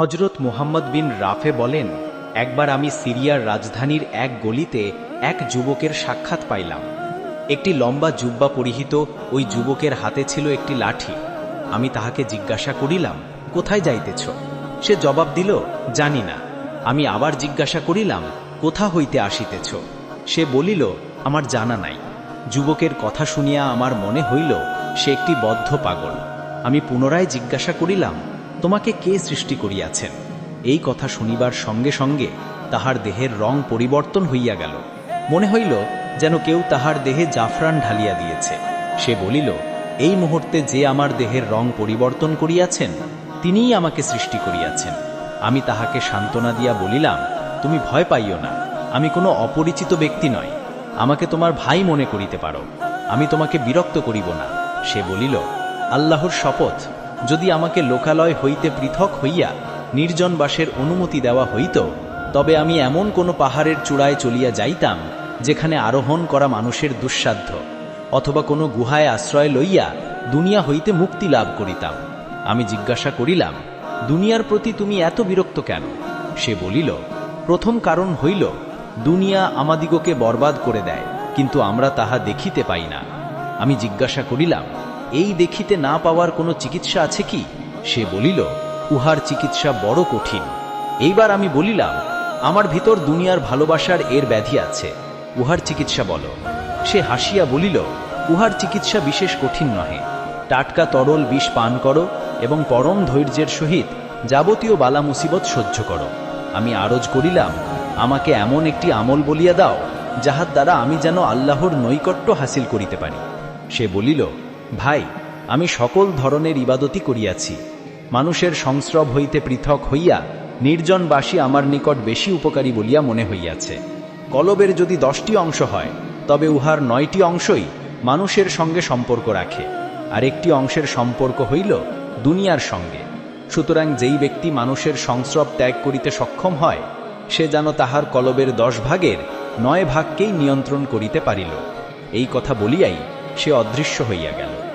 হজরত মুহাম্মদ বিন রাফে বলেন, একবার আমি সিরিয়ার রাজধানীর এক গলিতে এক যুবকের সাক্ষাৎ পাইলাম। একটি লম্বা জুব্বা পরিহিত ওই যুবকের হাতে ছিল একটি লাঠি। আমি তাহাকে জিজ্ঞাসা করিলাম, কোথায় যাইতেছ? সে জবাব দিল, জানি না। আমি আবার জিজ্ঞাসা করিলাম, কোথা হইতে আসিতেছ? সে বলিল, আমার জানা নাই। যুবকের কথা শুনিয়া আমার মনে হইল, সে একটি বদ্ধ পাগল। আমি পুনরায় জিজ্ঞাসা করিলাম তোমাকে কে সৃষ্টি করিয়াছেন? এই কথা শুনিবার সঙ্গে সঙ্গে তাহার দেহের রং পরিবর্তন হইয়া গেল। মনে হইল যেন কেউ তাহার দেহে জাফরান ঢালিয়া দিয়েছে। সে বলিল, এই মুহূর্তে যে আমার দেহের রং পরিবর্তন করিয়াছেন, তিনিই আমাকে সৃষ্টি করিয়াছেন। আমি তাহাকে সান্ত্বনা দিয়া বলিলাম, তুমি ভয় পাইও না, আমি কোনো অপরিচিত ব্যক্তি নয়। আমাকে তোমার ভাই মনে করিতে পারো। আমি তোমাকে বিরক্ত করিব না। সে বলিল, আল্লাহর শপথ যদি আমাকে লোকালয় হইতে পৃথক হইয়া নির্জন বাসের অনুমতি দেওয়া হইত, তবে আমি এমন কোনো পাহাড়ের চূড়ায় চলিয়া যাইতাম, যেখানে আরোহণ করা মানুষের দুঃসাধ্য, অথবা কোনো গুহায় আশ্রয় লইয়া দুনিয়া হইতে মুক্তি লাভ করিতাম। আমি জিজ্ঞাসা করিলাম, দুনিয়ার প্রতি তুমি এত বিরক্ত কেন? সে বলিল, প্রথম কারণ হইল, দুনিয়া আমাদিগকে বরবাদ করে দেয়, কিন্তু আমরা তাহা দেখিতে পাই না। আমি জিজ্ঞাসা করিলাম এই দেখিতে না পাওয়ার কোনো চিকিৎসা আছে কি? সে বলিল, উহার চিকিৎসা বড় কঠিন। এইবার আমি বলিলাম, আমার ভিতর দুনিয়ার ভালোবাসার এর ব্যাধি আছে, উহার চিকিৎসা বলো। সে হাসিয়া বলিল, উহার চিকিৎসা বিশেষ কঠিন নহে। টাটকা তরল বিষ পান করো এবং পরম ধৈর্যের সহিত যাবতীয় বালা মুসিবত সহ্য করো। আমি আরজ করিলাম, আমাকে এমন একটি আমল বলিয়া দাও, যাহার দ্বারা আমি যেন আল্লাহর নৈকট্য হাসিল করিতে পারি। সে বলিল ভাই, আমি সকল ধরনের ইবাদতি করিয়াছি। মানুষের সংস্রব হইতে পৃথক হইয়া নির্জনবাসী আমার নিকট বেশি উপকারী বলিয়া মনে হইয়াছে। কলবের যদি দশটি অংশ হয়, তবে উহার নয়টি অংশই মানুষের সঙ্গে সম্পর্ক রাখে। আর একটি অংশের সম্পর্ক হইল দুনিয়ার সঙ্গে। সুতরাং যেই ব্যক্তি মানুষের সংস্রব ত্যাগ করিতে সক্ষম হয়, সে যেন তাহার কলবের দশ ভাগের নয় ভাগকেই নিয়ন্ত্রণ করিতে পারিল। এই কথা বলিয়াই সে অদৃশ্য হইয়া গেল।